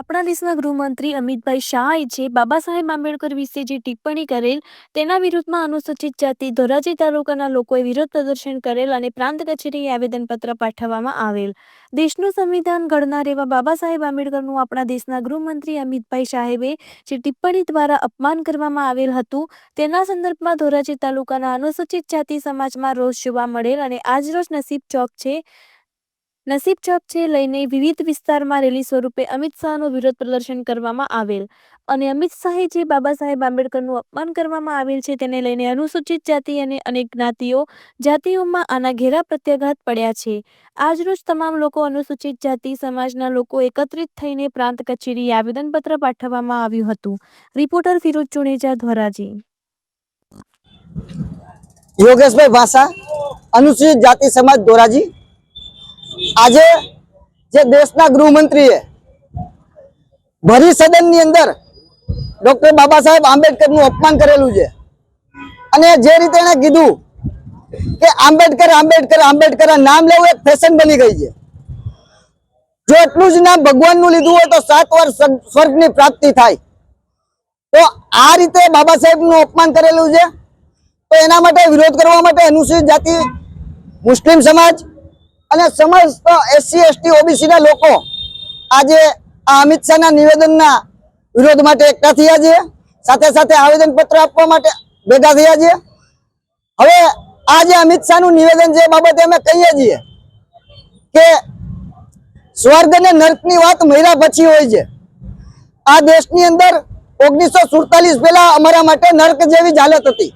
આપણા દેશના ગૃહમંત્રી અમિતભાઈ શાહે છે બાબા સાહેબ આંબેડકર વિશે જે ટિપ્પણી કરેલ, તેના વિરુદ્ધમાં અનુસૂચિત જાતિ ધોરાજી તાલુકાના લોકોએ વિરોધ પ્રદર્શન કરેલ અને પ્રાંત કચેરીએ આવેદનપત્ર પાઠવવામાં આવેલ. દેશનું સંવિધાન ઘડનાર એવા બાબા સાહેબ આંબેડકરનું આપણા દેશના ગૃહમંત્રી અમિતભાઈ સાહેબે જે ટિપ્પણી દ્વારા અપમાન કરવામાં આવેલ હતું, તેના સંદર્ભમાં ધોરાજી તાલુકાના અનુસૂચિત જાતિ સમાજમાં રોષ જોવા મળેલ અને આજરોજ નસીબ ચોક છે નસીબ છપ છે લઈને વિવિધ વિસ્તારમાં રેલી સ્વરૂપે અમિત શાહનું વિરોધ પ્રદર્શન કરવામાં આવેલ. અને અમિત શાહે જે બાબા સાહેબ આંબેડકરનું અપમાન કરવામાં આવેલ છે તેને લઈને અનુસૂચિત જાતિ અને અનેક જ્ઞાતિઓ જાતિઓમાં આના ઘેરા પ્રત્યાઘાત પડ્યા છે. આજરોજ તમામ લોકો અનુસૂચિત જાતિ સમાજના લોકો એકત્રિત થઈને પ્રાંત કચેરીએ આવેદનપત્ર પાઠવવામાં આવ્યું હતું. રિપોર્ટર ફિરોજ ચુણેજા, ધોરાજી. યોગેશભાઈ ભાષા અનુસૂચિત જાતિ સમાજ, ધોરાજી. આજે જે દેશના ગૃહમંત્રીએ ભરી સદનની અંદર ડોક્ટર બાબા સાહેબ આંબેડકરનું અપમાન કરેલું છે. અને જે રીતે એણે કીધું કે આંબેડકર આંબેડકર આંબેડકર નામ લેવું એક ફેશન બની ગઈ છે. જો એટલું જ નામ ભગવાનનું લીધું હોય તો સાત વાર સ્વર્ગ- સ્વર્ગની પ્રાપ્તિ થાય. તો આ રીતે બાબા સાહેબનું અપમાન કરેલું છે. તો એના માટે વિરોધ કરવા માટે અનુસૂચિત જાતિ મુસ્લિમ સમાજ અને સમસ્ત એસસી, એસટી, ઓબીસી ના લોકો આજે આ અમિત શાહના નિવેદનના વિરોધ માટે એકઠા થયા છે. સાથે સાથે આવેદન પત્ર આપવા માટે ભેગા થયા છે. હવે આ જે અમિત શાહનું નિવેદન છે બાબતે અમે કહીએ છીએ કે સ્વર્ગ અને નર્કની વાત મહિલા પછી હોય છે. આ દેશની અંદર ઓગણીસો સુડતાલીસ પહેલા અમારા માટે નર્ક જેવી હાલત હતી.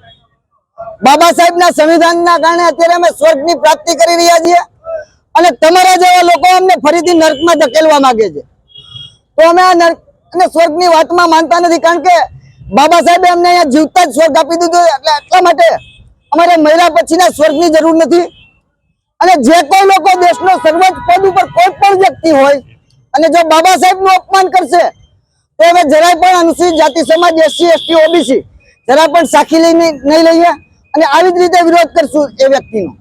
બાબા સાહેબના સંવિધાનના કારણે અત્યારે અમે સ્વર્ગની પ્રાપ્તિ કરી રહ્યા છીએ. અને તમારા જેવા લોકો અમને ફરીથી નર્કમાં ધકેલવા માંગે છે. તો અમે આ નર્ક અને સ્વર્ગની વાતમાં માનતા નથી, કારણ કે બાબા સાહેબે અમને અહીંયા જીવતા જ સ્વર્ગ આપી દીધું એટલે એટલા માટે અમારે મહિલા પછીના સ્વર્ગની જરૂર નથી. અને જે કોઈ લોકો દેશનો સર્વોચ્ચ પદ ઉપર કોઈ પણ વ્યક્તિ હોય અને જો બાબા સાહેબનું અપમાન કરશે, તો હવે જરાય પણ અનુસૂચિત જાતિ સમાજ એસસી એસટી ઓબીસી જરા પણ સાખી લઈને નહીં લઈએ અને આવી જ રીતે વિરોધ કરશું એ વ્યક્તિનો.